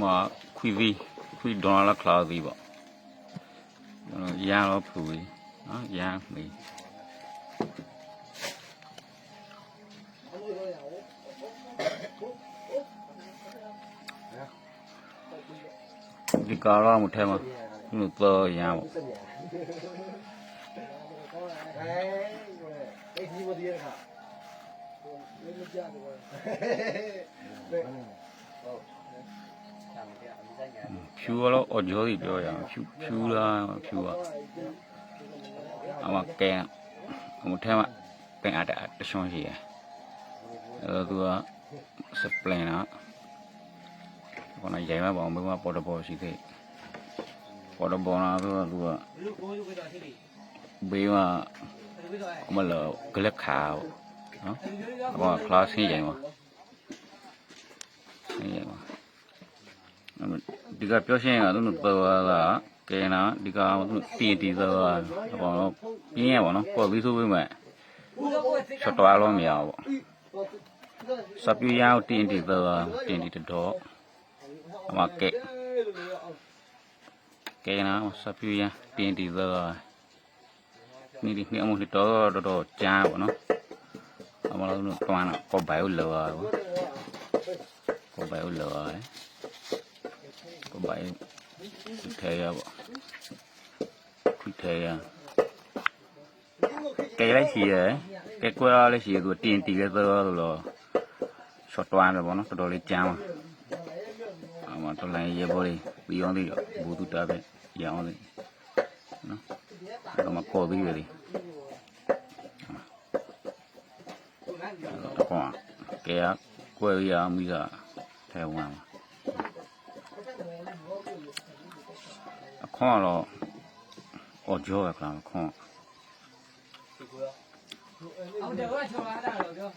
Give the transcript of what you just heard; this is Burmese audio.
မှာခွီဗီခွီဒေါ်လာခလာဗီပေါ့ကျွန်တော်ရန်တော့ဖူကြီးနော်ရန်မီဒီကာလာမထဲမှာသူ့တော့ရန်ပေါ့အဲ့ဒီမဒီရခါမင်းမကြတယ်ဘာဟုတ် ဖြူကတော့အော်ဂျောကြီးပြောရအောင်ဖြူဖြူလားဖြူอ่ะအမကဲအမထဲမှာပင်အတာတရှုံးရှိရအဲသူကစပလင်နာခေါင်းရိုင်မှာပေါ့ဘယ်မှာပေါ်တော့ပေါ်ရှိသေးပေါ်တော့ပေါ်လာဆိုတော့သူကဘေးမှာမလောကလခါပေါ့နော်အမကလာစင်းရိုင်မှာစင်းရိုင်မှာ ဒီကပြောရှင်းရတော့သူတို့ပေါ်လာကဲနာဒီကသူတီတီသွားတာပေါ့နော်ပြင်းရပေါ့နော်ပေါ်ပြီးဆိုပေးမယ်ဆက်တော်လုံးမရဘူးပေါ့စပီယာတင်တီသွားတင်တီတော့အမကဲကဲနာစပီယာတင်တီသွားနေဒီငါမလို့တော့တော့ကြားပေါ့နော်အမလို့တော့တော့ပေါ်ဘိုင်လောပေါ့ပေါ်ဘိုင်လော ပါပေါ်ဘိုင်ထဲရပါခွထဲရကဲလိုက်ရှိရကဲကွာလိုက်ရှိရသူတင်တီလဲသောလို့ရှော့တွန်းတယ်ပေါ့နော်တော်တော်လေးကြမ်းပါအမတော်လိုင်းရေပေါ်လေးပြီးအောင်လေးဘူးတူတာပဲရအောင်လေးနော်အဲ့တော့မခေါ်သေးရလေတော့ကွာကဲကွယ်ရမိကထဲဝမ်းအခွန်တော့အော်ကြောရကလားခွန်အောင်တယ်ကချောလာတာတော့ပြော 看了我觉得可他们个